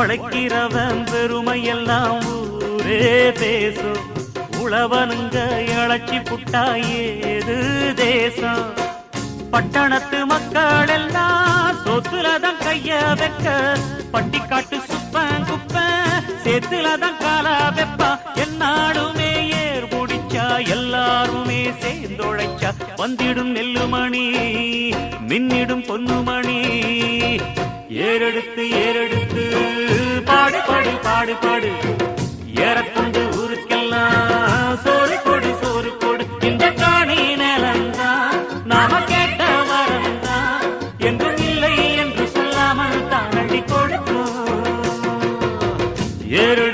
உழைக்கிறவன் பெருமையெல்லாம் ஊரே பேசும் உழவனுங்க இழச்சி புட்டா ஏது தேசம். பட்டணத்து மக்கள் எல்லாம் சொத்துலதான் கைய வைக்க. பட்டிக்காட்டு சுப்பன் குப்ப சேத்துலதான் கால வெப்பா. என்னாடுமே ஏர் முடிச்சா எல்லாருமே சேர்ந்தொழைச்சா. வந்திடும் நெல்லுமணி மின்னிடும் பொன்னுமணி ஏறெடுத்து ஏறெடுத்து. பாடு பாடு பாடு பாடு. ஏறக்கொண்டு ஊருக்கெல்லாம் சோறு கொடு சோறு கொடு. இந்த காணி நிலந்தான் நாம கேட்ட வரந்தான் என்றும் இல்லை என்று சொல்லாமல் தான் அள்ளி கொடுக்கும். ஏறு